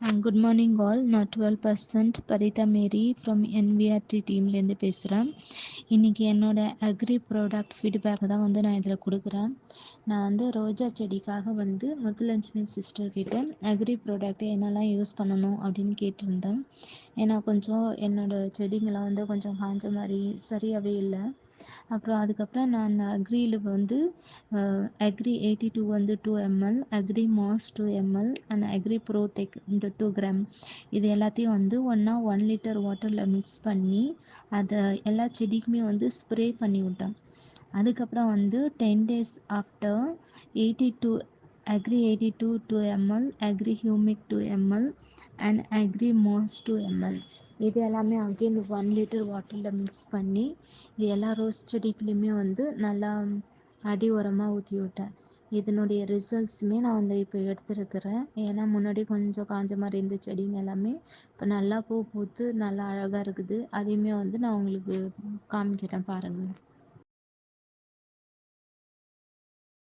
Good morning all நான் டுவெல் பர்சன்ட் பரிதா மேரி ஃப்ரம் என்விஆர்டி டீம்லேருந்து பேசுகிறேன் இன்றைக்கி என்னோடய அக்ரி ப்ராடக்ட் ஃபீட்பேக் தான் வந்து நான் இதில் கொடுக்குறேன். நான் வந்து ரோஜா செடிக்காக வந்து முத்துலட்சுமி சிஸ்டர்கிட்ட அக்ரி ப்ராடக்ட் என்னெல்லாம் யூஸ் பண்ணணும் அப்படின்னு கேட்டிருந்தேன். ஏன்னா கொஞ்சம் என்னோடய செடிங்கெல்லாம் வந்து கொஞ்சம் காஞ்ச மாதிரி சரியாகவே இல்லை. அப்புறம் அதுக்கப்புறம் நான் அந்த அக்ரியில் வந்து அக்ரி எயிட்டி டூ வந்து two ml agri mass two ml and agri protech இந்த டூ கிராம் இது எல்லாத்தையும் வந்து ஒன்றா ஒன் லிட்டர் வாட்டரில் மிக்ஸ் பண்ணி அதை எல்லா செடிக்குமே வந்து ஸ்ப்ரே பண்ணி விட்டேன். அதுக்கப்புறம் வந்து ten days after eighty two agri eighty two two ML agri humic two ML and agri mass two ML இது எல்லாமே அகெயின் ஒன் லிட்டர் வாட்டரில் மிக்ஸ் பண்ணி இது எல்லா ரோஸ் செடிக்குலையுமே வந்து நல்லா அடி உரமாக ஊற்றி விட்டேன். இதனுடைய ரிசல்ட்ஸுமே நான் வந்து இப்போ எடுத்துருக்கிறேன். ஏன்னா முன்னாடி கொஞ்சம் காஞ்ச மாதிரி இருந்த செடிங்க எல்லாமே இப்போ நல்லா பூ பூத்து நல்லா அழகாக இருக்குது. அதையுமே வந்து நான் உங்களுக்கு காமிக்கிறேன் பாருங்கள்